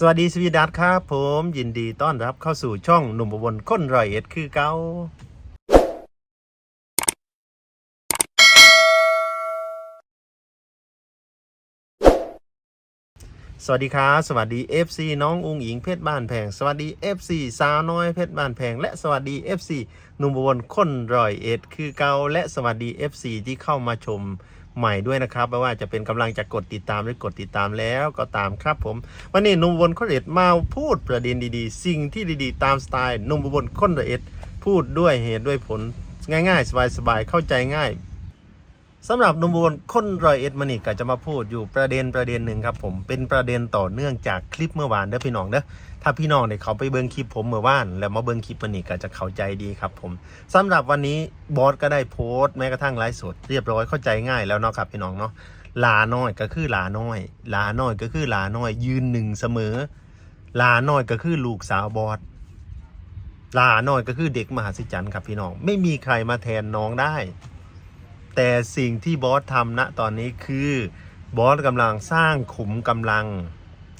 สวัสดีสวีดัสครับ ผมยินดีต้อนรับเข้าสู่ช่องหนุ่มอุบลค้นรอยเอ็ดคือเกาสวัสดีครับสวัสดี FC น้องอุงอิงเพชรบ้านแพง สวัสดี FC สาวน้อยเพชรบ้านแพง และสวัสดี FC หนุ่มอุบลค้นรอยเอ็ดคือเกาและสวัสดี FC ที่เข้ามาชม ใหม่ด้วยนะครับไม่ว่าจะเป็นกำลังจะกดติดตามหรือกดติดตามแล้วก็ตามครับผม วันนี้นุ่มบนคนเอ็ดมาพูดประเด็นดีๆ สิ่งที่ดีๆ ตามสไตล์นุ่มบนคนเอ็ดพูดด้วยเหตุด้วยผลง่ายๆ สบายๆเข้าใจง่าย สำหรับนุ่มอุบลคนรอยเอ็ดมานี่ก็จะมาพูดอยู่ประเด็นประเด็นหนึ่งครับผมเป็นประเด็นต่อเนื่องจากคลิปเมื่อวานเด้อพี่น้องเด้อถ้าพี่น้องเนี่ยเขาไปเบิ่งคลิปผมเมื่อวานแล้วมาเบิ่งคลิปมันนี่ก็จะเข้าใจดีครับผมสำหรับวันนี้บอสก็ได้โพสต์แม้กระทั่งไลฟ์สดเรียบร้อยเข้าใจง่ายแล้วเนาะครับพี่น้องเนาะหลาน้อยก็คือหลาน้อยหลาน้อยก็คือหลาน้อย ยืนหนึ่งเสมอหลาน้อยก็คือลูกสาวบอสหลาน้อยก็คือเด็กมหัศจรรย์ครับพี่น้อง ไม่มีใครมาแทนน้องได้ แต่สิ่งที่บอสทำณตอนนี้คือบอสกำลังสร้างขุมกำลัง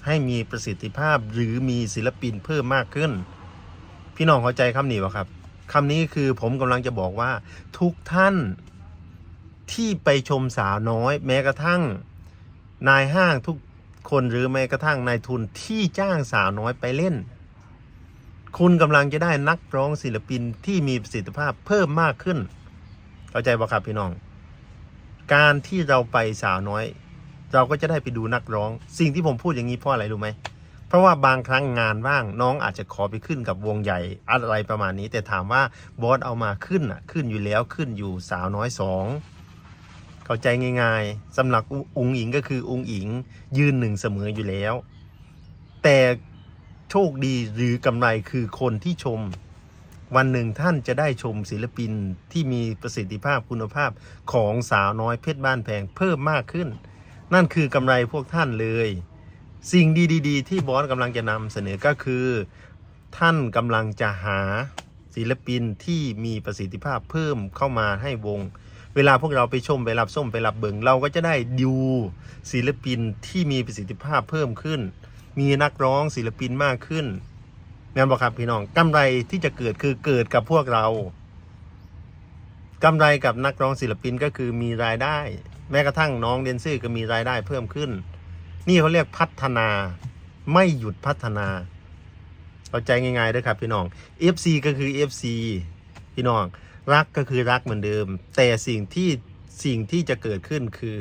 ให้มีประสิทธิภาพหรือมีศิลปินเพิ่มมากขึ้น พี่น้องเข้าใจคำนี้ป่ะครับคำนี้คือผมกำลังจะบอกว่า ทุกท่านที่ไปชมสาวน้อย แม้กระทั่ง นายห้างทุกคนหรือแม้กระทั่งนายทุนที่จ้างสาวน้อยไปเล่น คุณกำลังจะได้นักร้องศิลปินที่มีประสิทธิภาพเพิ่มมากขึ้น เข้าใจป่ะครับพี่น้อง การที่เราไปสาวน้อย เราก็จะได้ไปดูนักร้อง สิ่งที่ผมพูดอย่างนี้เพราะอะไรรู้ไหมเพราะว่าบางครั้งงานว่างน้องอาจจะขอไปขึ้นกับวงใหญ่อะไรประมาณนี้ แต่ถามว่าบอสเอามาขึ้นอะขึ้นอยู่แล้วขึ้นอยู่สาวน้อยสองเข้าใจง่ายๆสำหรับอุงอิงก็คืออุงอิง ยืนหนึ่งเสมออยู่แล้ว แต่โชคดีหรือกำไรคือคนที่ชม วันหนึ่งท่านจะได้ชมศิลปินที่มีประสิทธิภาพคุณภาพของสาวน้อยเพชรบ้านแพงเพิ่มมากขึ้น นั่นคือกำไรพวกท่านเลย สิ่งดี ๆ ที่บอสกำลังจะนำเสนอก็คือ ท่านกำลังจะหาศิลปินที่มีประสิทธิภาพเพิ่มเข้ามาให้วง เวลาพวกเราไปชมไปรับส้มไปรับเบิงเราก็จะได้ดูศิลปินที่มีประสิทธิภาพเพิ่มขึ้น มีนักร้องศิลปินมากขึ้น แม่นบอกครับพี่น้องกำไรที่จะเกิดคือเกิดกับพวกเรากำไรกับนักร้องศิลปินก็คือมีรายได้ แม้กระทั่งน้องเดนซี่ก็มีรายได้เพิ่มขึ้น นี่เขาเรียกพัฒนาไม่หยุดพัฒนาเข้าใจง่ายๆด้วยครับพี่น้อง FC ก็คือ FC พี่น้องรักก็คือรักเหมือนเดิม แต่สิ่งที่สิ่งที่จะเกิดขึ้นคือ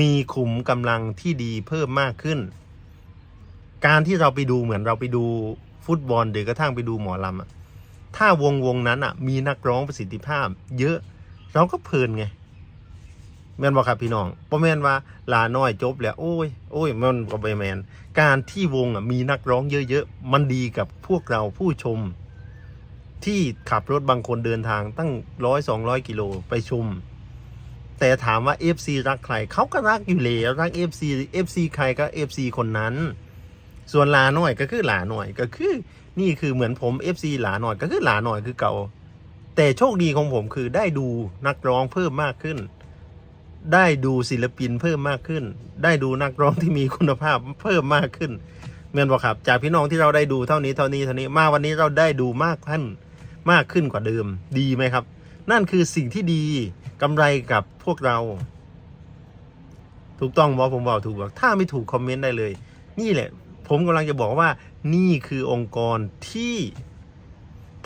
มีขุมกำลังที่ดีเพิ่มมากขึ้น การที่เราไปดูเหมือนเราไปดู ฟุตบอลหรือกระทั่งไปดูหมอลำอะถ้าวงวงนั้นอะมีนักร้องประสิทธิภาพ เยอะเราก็เพลินไงแมนบอกครับพี่น้องเพระแมนว่าลาน้อยจบแล้วโอ้ยโอ้ยมันก็ไปแมนการที่วงอะมีนักร้องเยอะๆ มันดีกับพวกเราผู้ชม ที่ขับรถบางคนเดินทางตั้งร้อยสองร้อยกิโลไปชม แต่ถามว่า FC รักใครเขาก็รักอยู่แล้วรัก FC FC ใครก็ FC คนนั้น ส่วนหลาหน่อยก็คือหลาหน่อยก็คือ นี่คือเหมือนผม FC หลาหน่อยก็คือหลาหน่อยคือเก่า แต่โชคดีของผมคือได้ดูนักร้องเพิ่มมากขึ้น ได้ดูศิลปินเพิ่มมากขึ้น ได้ดูนักร้องที่มีคุณภาพเพิ่มมากขึ้นเมือนบอกครับ จากพี่น้องที่เราได้ดูเท่านี้เท่านี้เท่านี้มาวันนี้เราได้ดูมากขึ้นมากขึ้นกว่าเดิม ดีไหมครับ นั่นคือสิ่งที่ดีกำไรกับพวกเรา ถูกต้องบอผมบอกถูกบอกถ้าไม่ถูกคอมเมนต์ได้เลย นี่แหละ ผมกำลังจะบอกว่านี่คือองค์กรที่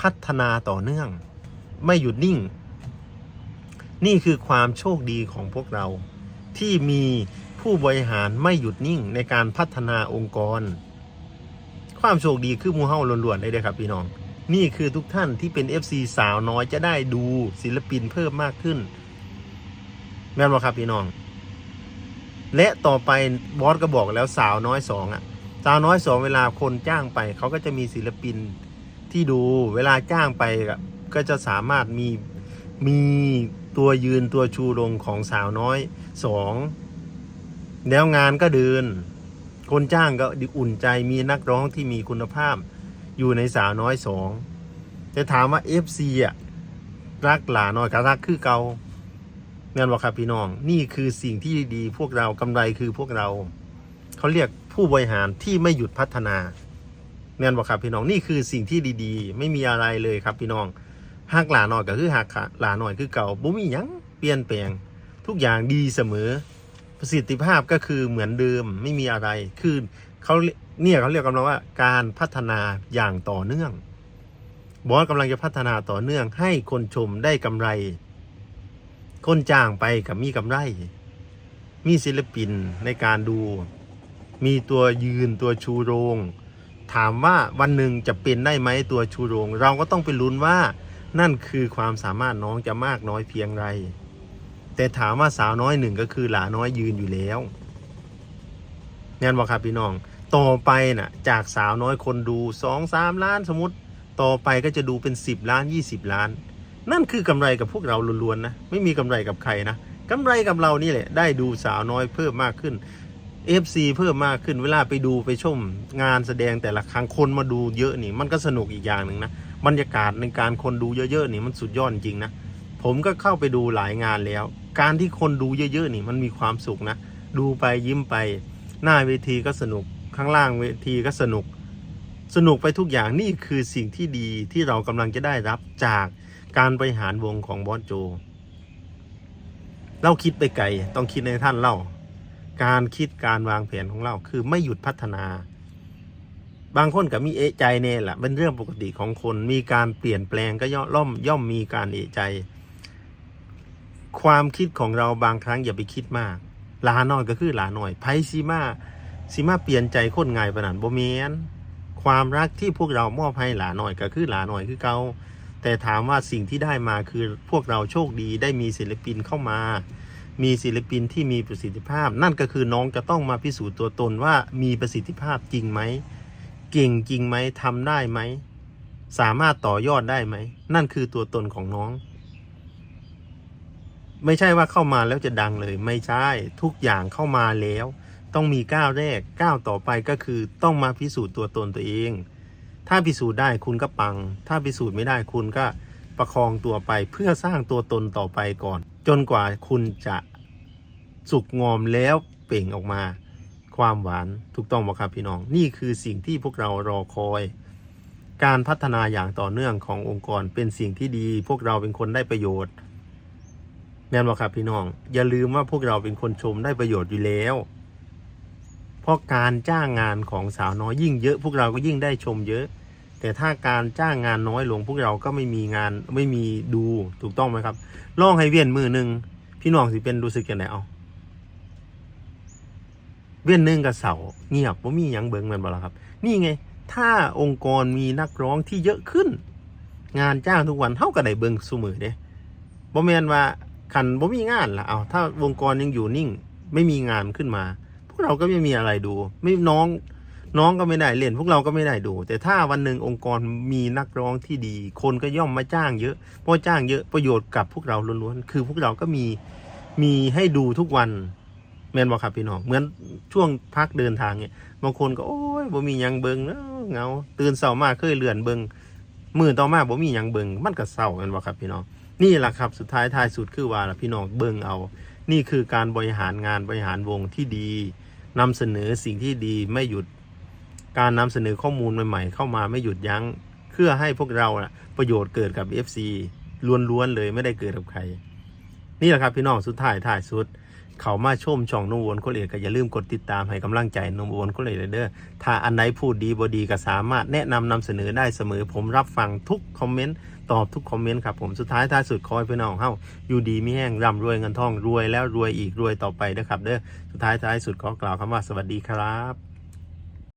พัฒนาต่อเนื่อง ไม่หยุดนิ่ง นี่คือความโชคดีของพวกเรา ที่มีผู้บริหารไม่หยุดนิ่งในการพัฒนาองค์กร ความโชคดีคือมูเฮ้าล้วนๆเลยเด้อครับพี่น้อง นี่คือทุกท่านที่เป็น FC สาวน้อยจะได้ดูศิลปินเพิ่มมากขึ้นแม่นบ่ครับพี่น้อง และต่อไปบอสก็บอกแล้วสาวน้อยสองอะ สาวน้อยสองเวลาคนจ้างไปเขาก็จะมีศิลปินที่ดูเวลาจ้างไปก็จะสามารถมีมีตัวยืนตัวชูลงของสาวน้อยสองแล้วงานก็เดิน คนจ้างก็อุ่นใจมีนักร้องที่มีคุณภาพ อยู่ในสาวน้อยสองจะถามว่า FC อะรักหลาน้อยกับรักคือเกาเงินบอกครับพี่น้อง นี่คือสิ่งที่ดีพวกเรากำไรคือพวกเรา เขาเรียก ผู้บริหารที่ไม่หยุดพัฒนาแม่นบอกครับพี่น้องนี่คือสิ่งที่ดีๆ ไม่มีอะไรเลยครับพี่น้องหักหลาหน่อยก็คือหักหลาหน่อยคือเก่าบ่มีหยังเปลี่ยนแปลง ทุกอย่างดีเสมอ ประสิทธิภาพก็คือเหมือนเดิมไม่มีอะไรคือเขาเนี่ยเขาเรียกกันว่าการพัฒนาอย่างต่อเนื่อง บอสกำลังจะพัฒนาต่อเนื่อง ให้คนชมได้กำไร คนจ้างไปกับมีกำไร มีศิลปินในการดู มีตัวยืนตัวชูโรง ถามว่าวันหนึ่งจะเป็นได้ไหมตัวชูโรง เราก็ต้องไปลุ้นว่านั่นคือความสามารถน้องจะมากน้อยเพียงไร แต่ถามว่าสาวน้อยหนึ่งก็คือหลาน้อยยืนอยู่แล้วแน่นบอกครับพี่น้องต่อไปน่ะจากสาวน้อยคนดูสองสามล้านสมมติ ต่อไปก็จะดูเป็นสิบล้านยี่สิบล้าน นั่นคือกำไรกับพวกเราล้วนๆนะ ไม่มีกำไรกับใครนะกำไรกับเรานี่แหละ ได้ดูสาวน้อยเพิ่มมากขึ้น FC เพิ่มมากขึ้นเวลาไปดูไปชมงานแสดงแต่ละครั้งคนมาดูเยอะนี่ มันก็สนุกอีกอย่างหนึ่งนะบรรยากาศในการคนดูเยอะๆนี่มันสุดยอดจริงนะผมก็เข้าไปดูหลายงานแล้ว การที่คนดูเยอะๆนี่มันมีความสุขนะ ดูไปยิ้มไป หน้าเวทีก็สนุกข้างล่างเวทีก็สนุก สนุกไปทุกอย่างนี่คือสิ่งที่ดีที่เรากำลังจะได้รับจากการบริหารวงของบอสโจ เราคิดไปไกลต้องคิดในท่านเล่า การคิดการวางแผนของเรา คือไม่หยุดพัฒนา บางคนก็มีเอะใจเนี่ยแหละเป็นเรื่องปกติของคนมีการเปลี่ยนแปลงก็ย่อมย่อมย่อมมีการเอะใจ ความคิดของเราบางครั้งอย่าไปคิดมากหลาน้อยก็คือหลาหน่อยไพซีมาซีมาเปลี่ยนใจคนง่ายปานนันบ่แมนความรักที่พวกเรามอบให้หลาหน่อยก็คือหลาหน่อยคือเกาแต่ถามว่าสิ่งที่ได้มาคือพวกเราโชคดีได้มีศิลปินเข้ามา มีศิลปินที่มีประสิทธิภาพ นั่นก็คือน้องจะต้องมาพิสูจน์ตัวตนว่ามีประสิทธิภาพจริงไหมเก่งจริงไหมทำได้ไหมสามารถต่อยอดได้ไหมนั่นคือตัวตนของน้อง ไม่ใช่ว่าเข้ามาแล้วจะดังเลย ไม่ใช่ทุกอย่างเข้ามาแล้ว ต้องมีก้าวแรกก้าวต่อไปก็คือต้องมาพิสูจน์ตัวตนตัวเอง ถ้าพิสูจน์ได้คุณก็ปัง ถ้าพิสูจน์ไม่ได้คุณก็ประคองตัวไปเพื่อสร้างตัวตนต่อไปก่อน จนกว่าคุณจะ สุกงอมแล้วเปล่งออกมา ความหวานถูกต้องไหมครับพี่น้อง นี่คือสิ่งที่พวกเรารอคอย การพัฒนาอย่างต่อเนื่องขององค์กรเป็นสิ่งที่ดี พวกเราเป็นคนได้ประโยชน์แน่นอนครับพี่น้อง อย่าลืมว่าพวกเราเป็นคนชมได้ประโยชน์อยู่แล้ว เพราะการจ้างงานของสาวน้อยยิ่งเยอะ พวกเราก็ยิ่งได้ชมเยอะ แต่ถ้าการจ้างงานน้อยลง พวกเราก็ไม่มีงานไม่มีดูถูกต้องไหมครับลองให้เวียนมือหนึ่งพี่น้องสิเป็นรู้สึกยังไงเอา เวียนหนึ่งกับเสาเงียบว่ามีหยังเบิงแมันบ่ล่ะครับ นี่ไง ถ้าองค์กรมีนักร้องที่เยอะขึ้น งานจ้างทุกวันเท่ากับได้เบิงสุมือเด้บ่แมนว่าขันบ่มีงานละเอาถ้าองค์กรยังอยู่นิ่ง ไม่มีงานขึ้นมา พวกเราก็ไม่มีอะไรดู ไม่น้องน้องก็ไม่ได้เล่นพวกเราก็ไม่ได้ดู แต่ถ้าวันหนึ่งองค์กรมีนักร้องที่ดี คนก็ย่อมมาจ้างเยอะเพราะจ้างเยอะประโยชน์กับพวกเราล้วนๆคือพวกเราก็มีมีให้ดูทุกวัน แม่นบ่ครับพี่น้องเหมือนช่วงพักเดินทางเนี่ยบางคนก็โอ้ยบ่มีหยังเบิงเนาะเงาตื่นเช้ามาเคยเลื่อนเบิงมือต่อมาบ่มีหยังเบิงมันก็เศร้าแม่นบ่ครับพี่น้องนี่แหละครับสุดท้ายท้ายสุดคือว่าล่ะพี่น้องเบิงเอา นี่คือการบริหารงานบริหารวงที่ดีนำเสนอสิ่งที่ดีไม่หยุดการนำเสนอข้อมูลใหม่ๆ เข้ามาไม่หยุดยัง้งเพื่อให้พวกเราน่ะประโยชน์เกิดกับ FC ล้วนๆเลยไม่ได้เกิดกับใคร นี่แหละครับพี่น้องสุดท้ายท้ายสุด เขามาชมช่องนุ่มวนคเรียก็อย่าลืมกดติดตามให้กำลังใจนุ่มวนคเรียเด้อถ้าอันไหนพูดดีบดีก็สามารถแนะนำนำเสนอได้เสมอ ผมรับฟังทุกคอมเมนต์ตอบทุกคอมเมนต์ครับผมสุดท้ายท้ายสุดคอยพี่น้องเฮ้าอยู่ดีไม่แห้งร่ำรวยเงินทองรวยแล้วรวยอีกรวยต่อไปนะครับเด้อสุดท้ายท้ายสุดขอกล่าวคำว่าสวัสดีครับ